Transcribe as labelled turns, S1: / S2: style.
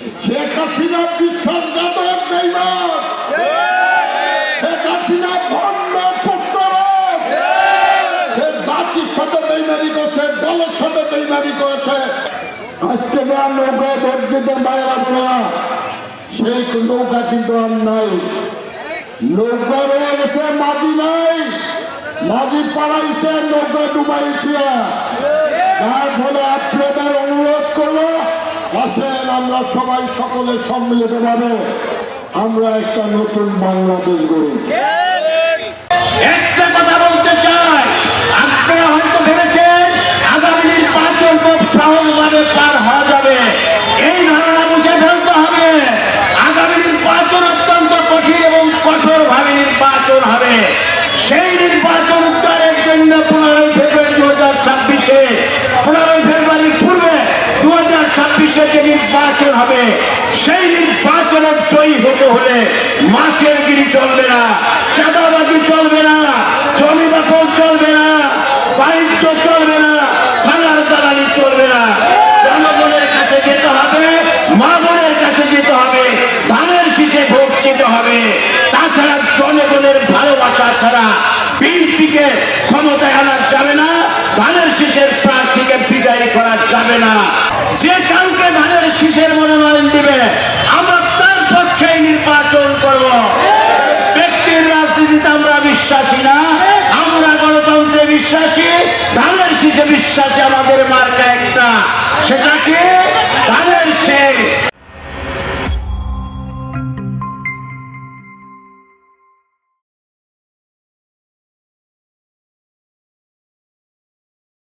S1: শেখ হাসিনা বিশ্বাসঘাতক বেইমান শেখ হাসিনা ভণ্ড পুত্ররথ। সে জাতির সাথে বেইমানি করেছে দলের সাথে বেইমানি করেছে। আজকে যে আর নৌকা ভোট দিতে বাইরে আপনারা সেই নৌকা কিন্তু আর নাই। নৌকা রয়ে গেছে মাঝি নাই। মাঝি পাড়াইছে নৌকা ডুবাই উঠিয়া। তার ফলে আপনাদের অনুরোধ করব আসেন, আমরা সবাই সকলে সম্মিলিত ভাবে আমরা একটা নতুন বাংলাদেশ গড়ি।
S2: একটা কথা বলতে চাই, আপনারা হয়তো ভেবেছেন আগামী নির্বাচন খুব সহজভাবে পার হওয়া যাবে। এই ধারণা বুঝে ফেলতে হবে, আগামী নির্বাচন অত্যন্ত কঠিন এবং কঠোর ভাবে নির্বাচন হবে। সেই নির্বাচন উদ্ধারের জন্য পনেরোই ছাব্বিশে যে নির্বাচন হবে, সেই নির্বাচনের জয়ী হতে হলে মাসের গিরি চলবে না, চাঁদাবাজি চলবে না, জমি দখল চলবে না, বাণিজ্য চলবে না, থানার দালালি চলবে না। জনগণের কাছে যেতে হবে মা বোনের কাছে যেতে হবে, ধানের শীষে ভোট যেতে হবে। তাছাড়া জনগণের ভালোবাসা ছাড়া বিএনপিকে ক্ষমতায় আনা যাবে না, ধানের শীষের প্রার্থীকে বিজয়ী করা যাবে না। যে কাউকে ধানের শীষের মনোনয়ন দিবে, আমরা তার পক্ষে নির্বাচন করব। ব্যক্তির রাজনীতিতে আমরা বিশ্বাসী না, আমরা গণতন্ত্রে বিশ্বাসী, ধানের শীষে বিশ্বাসী আমাদের মার্কা একটা। সেটা কি?